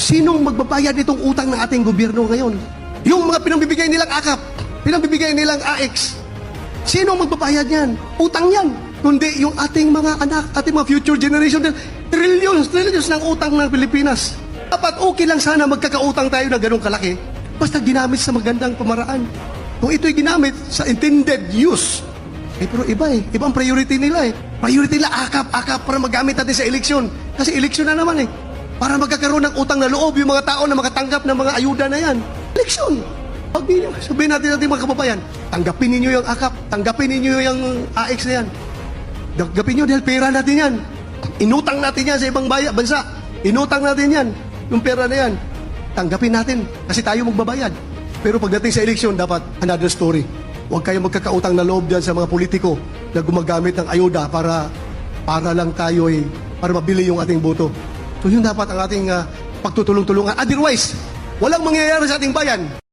Sinong magbabayad nitong utang ng ating gobyerno ngayon? Yung mga pinambibigay nilang akap, pinambibigay nilang AX. Sinong magbabayad niyan? Utang yan. Kundi yung ating mga anak, ating mga future generation. Trillions, trillions ng utang ng Pilipinas. Dapat okay lang sana magkakautang tayo na ganun kalaki. Basta ginamit sa magandang pamaraan. Kung ito'y ginamit sa intended use, eh, pero iba eh. Ibang priority nila eh. Priority nila akap, akap para magamit natin sa eleksyon. Kasi eleksyon na naman eh. Para magkakaroon ng utang na loob yung mga tao na makatanggap ng mga ayuda na yan. Eleksyon. Pag sabihin natin natin mga kababayan, tanggapin ninyo yung akap, tanggapin ninyo yung AX na yan. Tanggapin nyo dahil pera natin yan. Inutang natin yan sa ibang baya, bansa. Inutang natin yan. Yung pera na yan. Tanggapin natin kasi tayo magbabayad. Pero pagdating sa eleksyon, dapat another story. Huwag kayo magkakautang na loob dyan sa mga politiko na gumagamit ng ayuda para para lang tayo eh, para mabili yung ating boto. So yun dapat ang ating ah, pagtutulong-tulungan. Otherwise, walang mangyayari sa ating bayan.